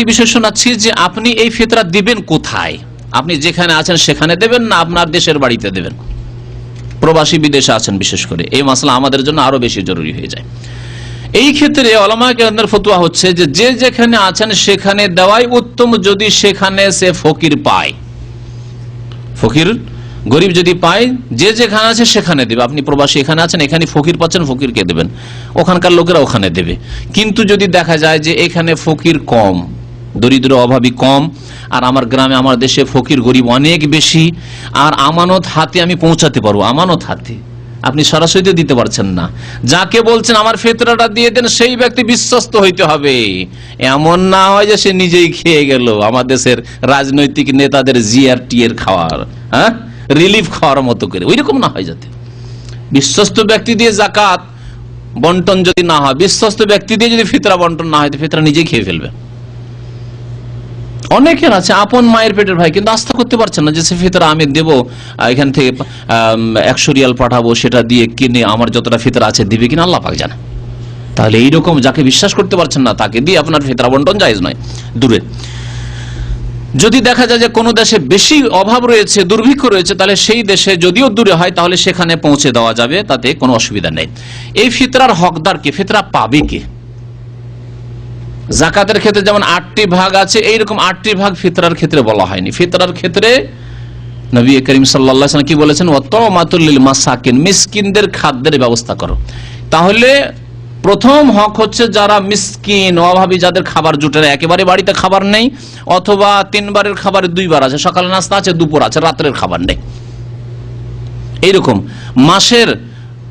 একটি বিষয় শোনাচ্ছি যে আপনি এই ফিতরা দিবেন কোথায়? আপনি যেখানে আছেন সেখানে দেবেন না আপনার দেশের বাড়িতে দেবেন? প্রবাসী বিদেশে আছেন বিশেষ করে। এই মশলা আমাদের জন্য আরও বেশি জরুরি হয়ে যায়। এই ক্ষেত্রে অলমা ফতুয়া হচ্ছে যে যে যেখানে আছেন সেখানে দেওয়াই উত্তম যদি সেখানে সে ফকির পায়। ফকির, গরিব যদি পায়, যে যেখানে আছে সেখানে দেবে। আপনি প্রবাসী এখানে আছেন, এখানে ফকির পাচ্ছেন, ফকিরকে দেবেন। ওখানকার লোকেরা ওখানে দেবে। কিন্তু যদি দেখা যায় যে এখানে ফকির কম দরিদ্র অভাবী কম, আর আমার গ্রামে, আমার দেশে ফকির গরিব অনেক বেশি, আর আমানত হাতে আমি পৌঁছাতে পারব, আমানত হাতে। আপনি সরাসরি দিতে পারছেন না। যাকে বলছেন, আমার ফেতরাটা দিয়ে দেন, সেই ব্যক্তি বিশ্বস্ত হইতে হবে। এমন না হয় যে সে নিজেই খেয়ে গেল। আমার দেশের রাজনৈতিক নেতাদের জিআরটি এর খাওয়ার হ্যাঁ? রিলিফ খাওয়ার মতো করে। ওই রকম না হয় যাতে। বিশ্বস্ত ব্যক্তি দিয়ে জাকাত বন্টন যদি না হয়, বিশ্বস্ত ব্যক্তি দিয়ে যদি ফিতরা বন্টন না হয়, তো ফিতরা নিজেই খেয়ে ফেলবে। অনেকের আছে, আপন মায়ের পেটের ভাই, কিন্তু আস্থা করতে পারছেন না যে সে ফিতরা আমি দেবো এখান থেকে একশো রিয়াল পাঠাবো, সেটা দিয়ে কিনে আমার যতটা ফিতরা আছে দিবে কিনা আল্লাহ পাক জানে। তাহলে এইরকম যাকে বিশ্বাস করতে পারছেন না, তাকে দিয়ে আপনার ফিতরা বন্টন জায়েজ নয়, দূরে। যদি দেখা যায় যে কোনো দেশে বেশি অভাব রয়েছে, দুর্ভিক্ষ রয়েছে, তাহলে সেই দেশে যদিও দূরে হয়, তাহলে সেখানে পৌঁছে দেওয়া যাবে, তাতে কোনো অসুবিধা নেই। এই ফিতরার হকদার কে? ফিতরা পাবে কে? জাকাতের ক্ষেত্রে যেমন আটটি ভাগ আছে, এইরকম আটটি ভাগ ফিতরার ক্ষেত্রে বলা হয়নি। ফিতরার ক্ষেত্রে নবী করিম সাল্লাহ কি বলেছেন? অত মাতুল্লিল মাসাকিন মিসকিনদের খাদ্যের ব্যবস্থা করো। তাহলে প্রথম হক হচ্ছে যারা মিসকিন, অভাবী, যাদের খাবার জুটে না একেবারে বাড়িতে খাবার নেই, অথবা তিনবারের খাবার দুইবার আছে, সকালে নাস্তা আছে, দুপুর আছে, রাত্রের খাবার নেই। এইরকম মাসের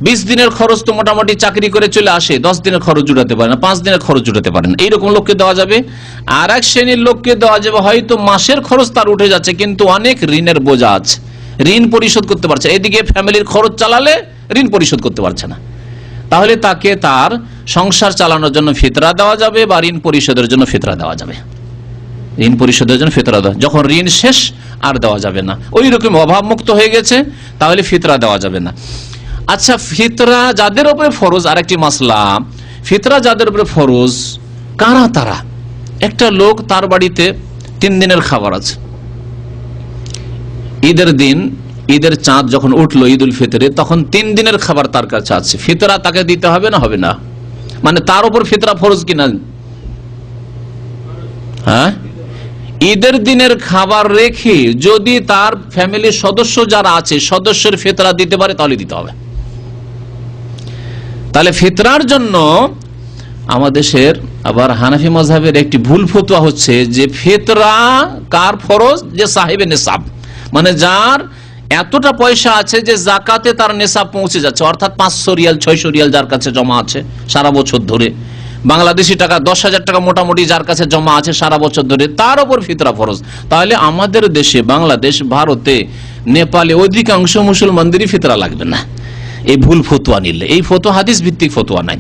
বিশ দিনের খরচ তো মোটামুটি চাকরি করে চলে আসে, দশ দিনের খরচ জুটাতে পারে না, পাঁচ দিনের খরচ জুটাতে পারেন এইরকম লোককে দেওয়া যাবে। আর এক শ্রেণির লোককে দেওয়া যাবে, হয়তো মাসের খরচ তার উঠে যাচ্ছে, কিন্তু অনেক ঋণের বোঝা আছে। ঋণ পরিশোধ করতে পারছে এদিকে ফ্যামিলির খরচ চালালে ঋণ পরিশোধ করতে পারছে না। তাহলে তাকে তার সংসার চালানোর জন্য ফিতরা দেওয়া যাবে বা ঋণ পরিশোধের জন্য ফিতরা দেওয়া যাবে। ঋণ পরিশোধের জন্য ফিতরা দেওয়া যখন ঋণ শেষ, আর দেওয়া যাবে না। ওই রকম অভাবমুক্ত হয়ে গেছে, তাহলে ফিতরা দেওয়া যাবে না। আচ্ছা ফিতরা যাদের উপরে ফরজ আরেকটি মাসলা। ফিতরা যাদের উপরে ফরজ, কারা তারা? একটা লোক তার বাড়িতে তিন দিনের খাবার আছে। ঈদের দিন, ঈদের চাঁদ যখন উঠল ঈদ উল ফিতরে, তখন তিন দিনের খাবার তার কাছে আছে। ফিতরা তাকে দিতে হবে না হবে না? মানে তার উপর ফিতরা ফরজ কিনা? হ্যাঁ? ঈদের দিনের খাবার রেখে যদি তার ফ্যামিলির সদস্য যারা আছে, সদস্যের ফেতরা দিতে পারে, তাহলে দিতে হবে। তাহলে ফিতরার জন্য আমাদের দেশের আবার হানাফি মজাহের একটি ভুল ফতুয়া হচ্ছে যে ফেতরা কার ফরজ? যে সাহেবে নেশাব মানে যার এতটা পয়সা আছে যে জাকাতে তার নেশাব পৌঁছে যাচ্ছে। অর্থাৎ পাঁচশো রিয়াল, ছয়শো রিয়াল যার কাছে জমা আছে সারা বছর ধরে। বাংলাদেশি টাকা দশ হাজার টাকা মোটামুটি যার কাছে জমা আছে সারা বছর ধরে, তার ওপর ফিতরা ফরজ। তাহলে আমাদের দেশে, বাংলাদেশ, ভারতে, নেপালে অধিকাংশ মুসলমানদেরই ফিতরা লাগবে না। এই ভুল ফতুয়া নিলে। এই ফতুয়া হাদিস ভিত্তিক ফতুয়া নাই।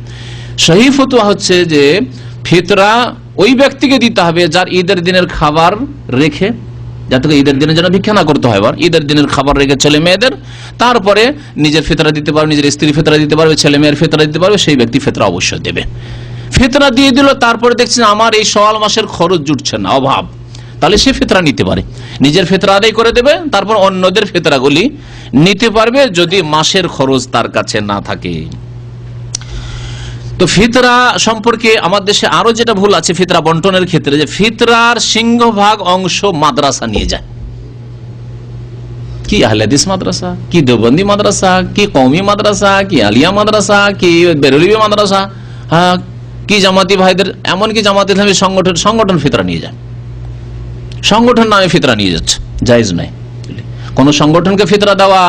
সহি ফতুয়া হচ্ছে যে, ফিতরা ওই ব্যক্তিকে দিতে হবে যার ঈদের দিনের খাবার রেখে, যাতে ঈদের দিনের জন্য ভিক্ষা না করতে হয়। এবার ঈদের দিনের খাবার রেখে ছেলে মেয়েদের, তারপরে নিজের ফেতরা দিতে পারবে, নিজের স্ত্রী ফেতরা দিতে পারবে, ছেলে মেয়ের ফেতরা দিতে পারবে, সেই ব্যক্তি ফেতরা অবশ্যই দেবে। ফেতরা দিয়ে দিল, তারপরে দেখছেন আমার এই সওয়াল মাসের খরচ জুটছে না, অভাব। তাহলে সে ফেতরা নিতে পারে। নিজের ফেতরা আদায় করে দেবে, তারপর অন্যদের ফেতরাগুলি নিতে পারবে যদি মাসের খরচ তার কাছে না থাকে। তো ফিতরা সম্পর্কে আমার দেশে আরও যেটা ভুল আছে ফিতরা বন্টনের ক্ষেত্রে, যে ফিতরার সিংহভাগ অংশ মাদ্রাসা নিয়ে যায়। কি আহলাদিস মাদ্রাসা? কি দেবন্দি মাদ্রাসা? কি কৌমি মাদ্রাসা? কি আলিয়া মাদ্রাসা? কি বেরলিবি মাদ্রাসা? হ্যাঁ কি জামাতি ভাইদের, এমনকি জামাতি ইসলামী সংগঠন সংগঠন ফিতরা নিয়ে যায়। সংগঠন নামে ফিতরা নিয়ে যাচ্ছে, জায়েজ নাই কোন সংগঠনকে ফিতরা দেওয়া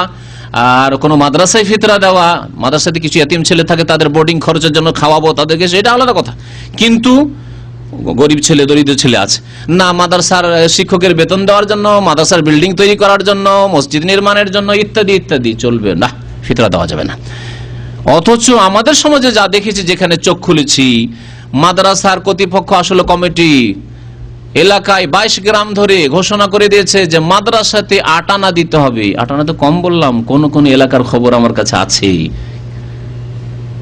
আর কোন মাদ্রাসায় ফিতরা দেওয়া, মাদ্রাসাতে কিছু এতিম ছেলে থাকে, তাদের বোর্ডিং খরচের জন্য খাওয়াবো, তাদেরকে এটা আলাদা কথা। কিন্তু গরিব ছেলে, দরিদ্র ছেলে আছে। না, মাদ্রাসার শিক্ষকের বেতন দেওয়ার জন্য, মাদ্রাসার বিল্ডিং তৈরি করার জন্য, মসজিদ নির্মাণের জন্য, ইত্যাদি ইত্যাদি চলবে না, ফিতরা দেওয়া যাবে না। অথচ আমাদের সমাজে যা দেখেছি, যেখানে চোখ খুলেছি, মাদ্রাসার কর্তৃপক্ষ আসলে কমিটি এলাকায় বাইশ গ্রাম ধরে ঘোষণা করে দিয়েছে যে মাদ্রাসাতে আটানা দিতে হবে। আটানা তো কম বললাম, কোন কোন এলাকার খবর আমার কাছে আছে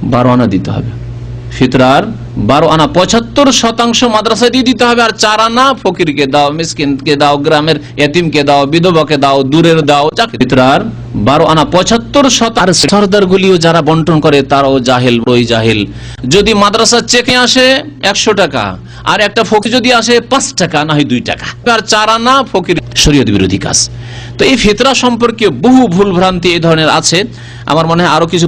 বারো আনা দিতে হবে। ফিতরার বারো আনা পঁচাত্তর শতাংশ মাদ্রাসায় দিয়ে দিতে হবে, আর চার আনা ফকিরকে দাও, মিসকিনকে দাও, গ্রামের এতিমকে দাও, বিধবাকে দাও, দূরের দাও ফিতরার বারো আনা পঁচাত্তর শতাংশ গুলিও যারা বন্টন করে, তারাও জাহেল বই জাহেল। যদি মাদ্রাসার চেকে আসে একশো টাকা, আর একটা ফকির যদি আসে পাঁচ টাকা, না হয় দুই টাকা। আর চার আনা ফকির শরীয়ত বিরোধী কাজ। তো এই ফিতরা সম্পর্কে বহু ভুল ভ্রান্তি এই ধরনের আছে। আমার মনে হয় আরও কিছু